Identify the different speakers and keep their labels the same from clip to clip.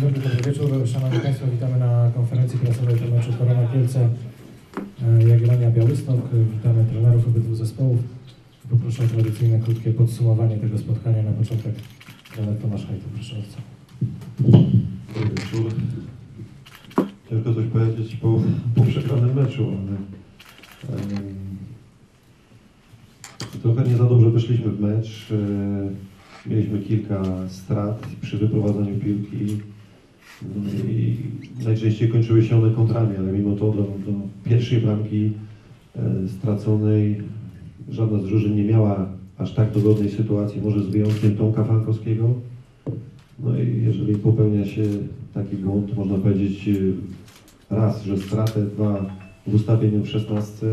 Speaker 1: dobry, dobry wieczór. Szanowni Państwo, witamy na konferencji prasowej po meczu Korona Kielce e, Jagiellonia Białystok. Witamy trenerów obydwu zespołów. Poproszę o tradycyjne, krótkie podsumowanie tego spotkania na początek. Trener Tomasz Hajto, proszę bardzo.
Speaker 2: Dobry wieczór. Ciężko coś powiedzieć po, po przegranym meczu, ale em, trochę nie za dobrze weszliśmy w mecz. E, mieliśmy kilka strat przy wyprowadzaniu piłki najczęściej kończyły się one kontrami, ale mimo to do, do pierwszej bramki e, straconej żadna z drużyn nie miała aż tak dogodnej sytuacji, może z wyjątkiem Tomka Frankowskiego. No i jeżeli popełnia się taki błąd, można powiedzieć y, raz, że stratę, dwa w ustawieniu w 16,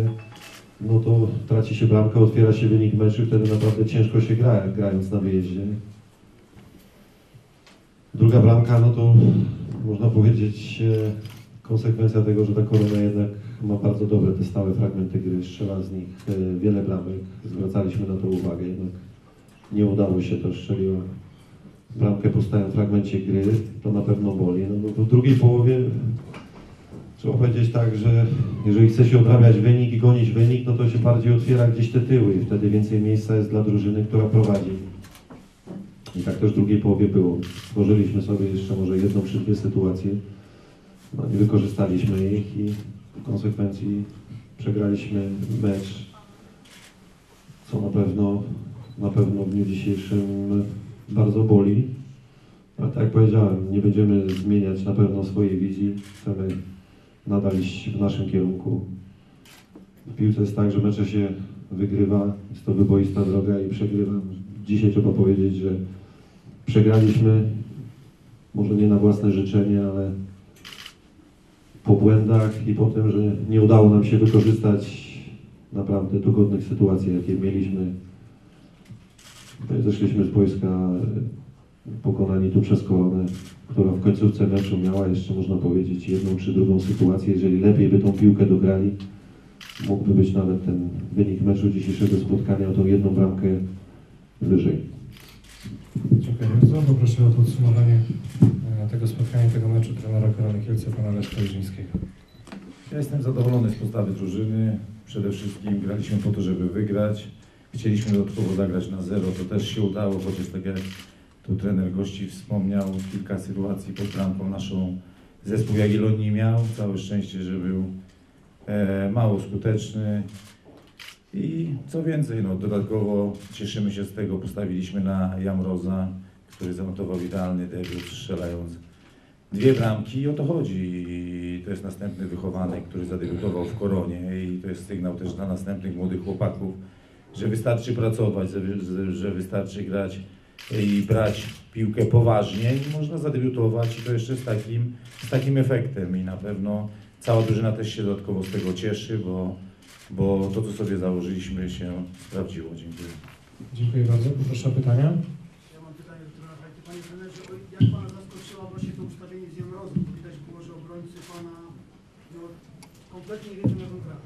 Speaker 2: no to traci się bramka, otwiera się wynik meczu wtedy naprawdę ciężko się gra, grając na wyjeździe. Druga bramka, no to można powiedzieć e, konsekwencja tego, że ta korona jednak ma bardzo dobre te stałe fragmenty gry, strzela z nich e, wiele bramek, zwracaliśmy na to uwagę, jednak nie udało się to, strzeliła bramkę po stałym fragmencie gry, to na pewno boli. No, bo w drugiej połowie trzeba powiedzieć tak, że jeżeli chce się odrabiać wynik i gonić wynik, no to się bardziej otwiera gdzieś te tyły i wtedy więcej miejsca jest dla drużyny, która prowadzi. I tak też w drugiej połowie było. Stworzyliśmy sobie jeszcze może jedną czy dwie sytuacje, no, nie wykorzystaliśmy ich i w konsekwencji przegraliśmy mecz, co na pewno, na pewno w dniu dzisiejszym bardzo boli. Ale tak jak powiedziałem, nie będziemy zmieniać na pewno swojej wizji. Chcemy nadal iść w naszym kierunku. W piłce jest tak, że mecze się wygrywa, jest to wyboista droga i przegrywam. Dzisiaj trzeba powiedzieć, że przegraliśmy, może nie na własne życzenie, ale po błędach i po tym, że nie udało nam się wykorzystać naprawdę dogodnych sytuacji, jakie mieliśmy Zeszliśmy z boiska e, pokonani tu przez Koronę, która w końcówce meczu miała jeszcze, można powiedzieć, jedną czy drugą sytuację. Jeżeli lepiej by tą piłkę dograli, mógłby być nawet ten wynik meczu dzisiejszego spotkania o tą jedną bramkę wyżej.
Speaker 1: Dziękuję bardzo. Poproszę o podsumowanie e, tego spotkania, tego meczu trenera Korony Kielce, pana Leszka Jerzyńskiego.
Speaker 3: Ja jestem zadowolony z postawy drużyny. Przede wszystkim graliśmy po to, żeby wygrać. Chcieliśmy dodatkowo zagrać na zero, to też się udało, chociaż tak jak tu trener gości wspomniał, kilka sytuacji pod bramką naszą zespół Jagiellonii miał. Całe szczęście, że był e, mało skuteczny. I co więcej, no, dodatkowo cieszymy się z tego, postawiliśmy na Jamroza, który zanotował idealny debiut, strzelając dwie bramki. I o to chodzi. I to jest następny wychowany, który zadebiutował w Koronie. I to jest sygnał też dla następnych młodych chłopaków, że wystarczy pracować, że, wystarczy grać i brać piłkę poważnie. I można zadebiutować i to jeszcze z takim, z takim efektem. I na pewno cała drużyna też się dodatkowo z tego cieszy, bo, bo to, co sobie założyliśmy się sprawdziło. Dziękuję.
Speaker 1: Dziękuję bardzo. Poproszę o pytania.
Speaker 4: Ja mam pytanie do trenera Hajty. Panie trenerze, jak Pana zaskoczyło właśnie to ustawienie z Jamrozem? Bo widać było, że obrońcy Pana no, kompletnie nie wiedzą jak on gra.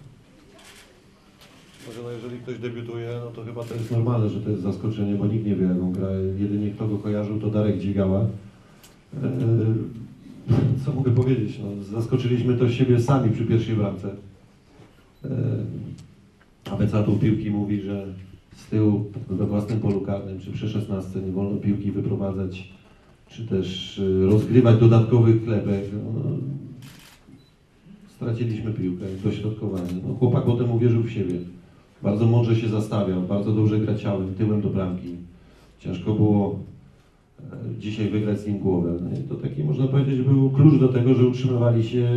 Speaker 2: Może no jeżeli ktoś debiutuje, no to chyba to jest normalne, że to jest zaskoczenie, bo nikt nie wie jak on gra. Jedynie kto go kojarzył to Darek Dzigała. Eee, co mogę powiedzieć? No, zaskoczyliśmy to siebie sami przy pierwszej bramce. Eee, Abecatów piłki mówi, że z tyłu we własnym polu karnym, czy przy 16 nie wolno piłki wyprowadzać, czy też y, rozgrywać dodatkowych klepek. No, straciliśmy piłkę, dośrodkowanie. No, chłopak potem uwierzył w siebie. Bardzo mądrze się zastawiał, bardzo dobrze gra ciałem, tyłem do bramki. Ciężko było e, dzisiaj wygrać z nim głowę. No to taki, można powiedzieć, był klucz do tego, że utrzymywali się,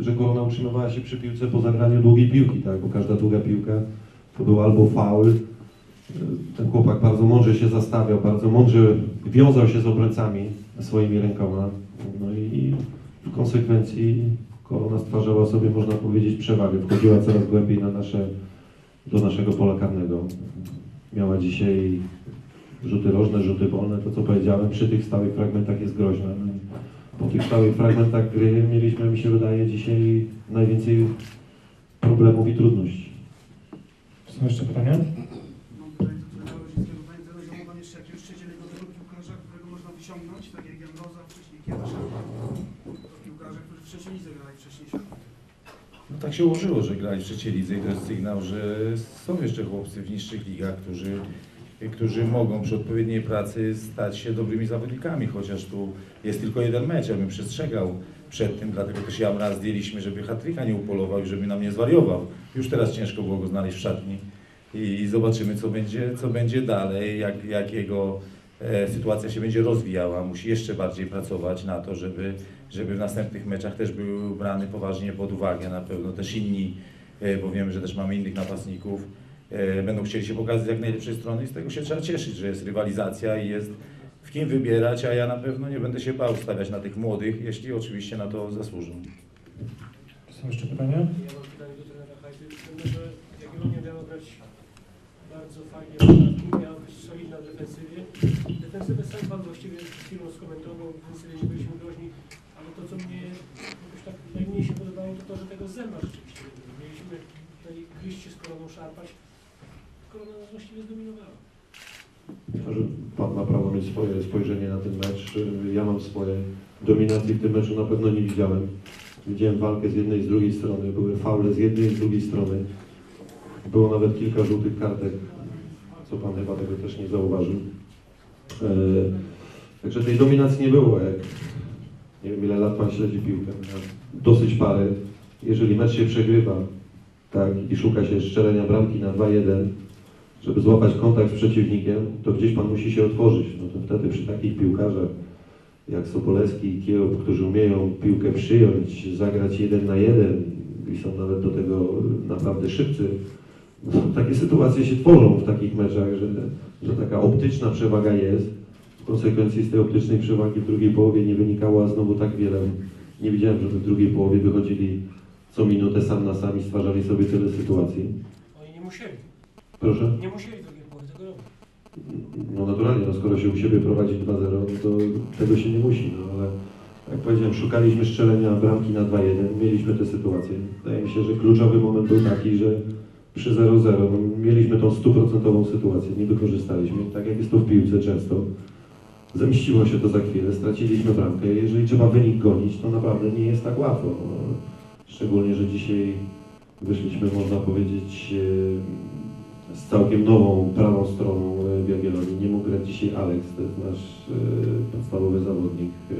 Speaker 2: że Korona utrzymywała się przy piłce po zagraniu długiej piłki, tak? bo każda długa piłka to był albo faul. Ten chłopak bardzo mądrze się zastawiał, bardzo mądrze wiązał się z obrońcami swoimi rękoma. No i w konsekwencji Korona stwarzała sobie, można powiedzieć, przewagę. Wchodziła coraz głębiej na nasze, do naszego pola karnego. Miała dzisiaj rzuty rożne, rzuty wolne, to co powiedziałem, przy tych stałych fragmentach jest groźne. No po tych stałych fragmentach gry mieliśmy, mi się wydaje, dzisiaj najwięcej problemów i trudności.
Speaker 1: Są jeszcze pytania?
Speaker 4: Wyciągnąć, tak jak Jamroza, wcześniej Kiedy szarpa? To piłkarze, którzy w trzeciej lidze grali wcześniej szarpa.
Speaker 3: No tak się ułożyło, że grali w trzeciej lidze i to jest sygnał, że są jeszcze chłopcy w niższych ligach, którzy, którzy mogą przy odpowiedniej pracy stać się dobrymi zawodnikami, chociaż tu jest tylko jeden mecz, ja bym przestrzegał przed tym, dlatego też ja raz zdjęliśmy, żeby hatryka nie upolował i żeby nam nie zwariował. Już teraz ciężko było go znaleźć w szatni i zobaczymy, co będzie, co będzie dalej, jak, jak jego e, sytuacja się będzie rozwijała. Musi jeszcze bardziej pracować na to, żeby, żeby w następnych meczach też był brany poważnie pod uwagę. Na pewno też inni, e, bo wiemy, że też mamy innych napastników, będą chcieli się pokazać z jak najlepszej strony i z tego się trzeba cieszyć, że jest rywalizacja i jest w kim wybierać, a ja na pewno nie będę się bał stawiać na tych młodych, jeśli oczywiście na to zasłużą.
Speaker 1: Są jeszcze pytania?
Speaker 5: Ja mam pytanie do trenera Hajdy. Trenerze, Jagiellonia miała grać bardzo fajnie miała być solidna w defensywie. Defensywę sam Pan właściwie przed chwilą skomentował, w defensywie nie byliśmy groźni, ale to, co mnie jakoś tak najmniej się podobało, to to, że tego zęba rzeczywiście nie. Mieliśmy tutaj gryźć się z koroną, szarpać. Właściwie zdominowała.
Speaker 2: Pan ma prawo mieć swoje spojrzenie na ten mecz. Ja mam swoje. Dominacji w tym meczu na pewno nie widziałem. Widziałem walkę z jednej i z drugiej strony, były faule z jednej i z drugiej strony. Było nawet kilka żółtych kartek, co Pan chyba tego też nie zauważył. E, Także tej dominacji nie było. Jak, nie wiem ile lat Pan śledzi piłkę. Dosyć parę. Jeżeli mecz się przegrywa tak, i szuka się strzelenia bramki na 2-1, żeby złapać kontakt z przeciwnikiem, to gdzieś Pan musi się otworzyć. No to wtedy przy takich piłkarzach jak Sobolewski i Kieł, którzy umieją piłkę przyjąć, zagrać jeden na jeden i są nawet do tego naprawdę szybcy, no, takie sytuacje się tworzą w takich meczach, że, że taka optyczna przewaga jest. W konsekwencji z tej optycznej przewagi w drugiej połowie nie wynikało a znowu tak wiele. Nie widziałem, żeby w drugiej połowie wychodzili co minutę sam na sam i stwarzali sobie tyle sytuacji.
Speaker 5: Oni nie musieli.
Speaker 2: Proszę?
Speaker 5: Nie musieli drugiej połowy tego robić.
Speaker 2: No naturalnie, no skoro się u siebie prowadzi 2-0, no to tego się nie musi, no ale jak powiedziałem, szukaliśmy strzelenia bramki na 2-1, mieliśmy tę sytuację. Wydaje mi się, że kluczowy moment był taki, że przy 0-0 no, mieliśmy tą stuprocentową sytuację, nie wykorzystaliśmy, tak jak jest to w piłce często. Zemściło się to za chwilę, straciliśmy bramkę. Jeżeli trzeba wynik gonić, to naprawdę nie jest tak łatwo. No, szczególnie, że dzisiaj wyszliśmy, można powiedzieć, e, z całkiem nową, prawą stroną e, w Jagiellonii. Nie mógł grać dzisiaj Alex, to jest nasz e, podstawowy zawodnik. E,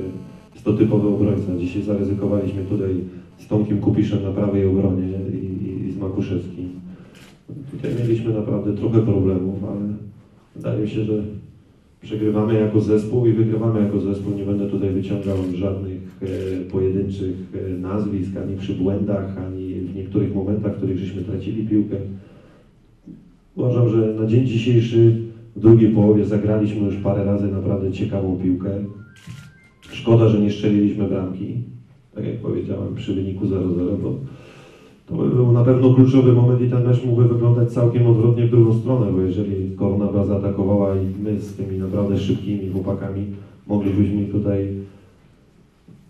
Speaker 2: Jest to typowy obrońca. Dzisiaj zaryzykowaliśmy tutaj z Tomkiem Kupiszem na prawej obronie i, i, i z Makuszewskim. Tutaj mieliśmy naprawdę trochę problemów, ale wydaje mi się, że przegrywamy jako zespół i wygrywamy jako zespół. Nie będę tutaj wyciągał żadnych e, pojedynczych e, nazwisk, ani przy błędach, ani w niektórych momentach, w których żeśmy tracili piłkę. Uważam, że na dzień dzisiejszy w drugiej połowie zagraliśmy już parę razy naprawdę ciekawą piłkę. Szkoda, że nie strzeliliśmy bramki, tak jak powiedziałem, przy wyniku 0-0, bo to by był na pewno kluczowy moment i ten mecz mógłby wyglądać całkiem odwrotnie w drugą stronę, bo jeżeli Korona by zaatakowała i my z tymi naprawdę szybkimi chłopakami moglibyśmy tutaj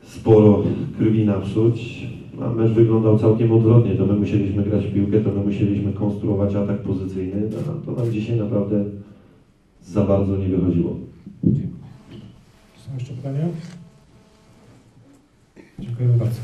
Speaker 2: sporo krwi napsuć, a mecz wyglądał całkiem odwrotnie, to my musieliśmy grać w piłkę, to my musieliśmy konstruować atak pozycyjny, no, a to nam dzisiaj naprawdę za bardzo nie wychodziło.
Speaker 1: Są jeszcze pytania? Dziękujemy bardzo.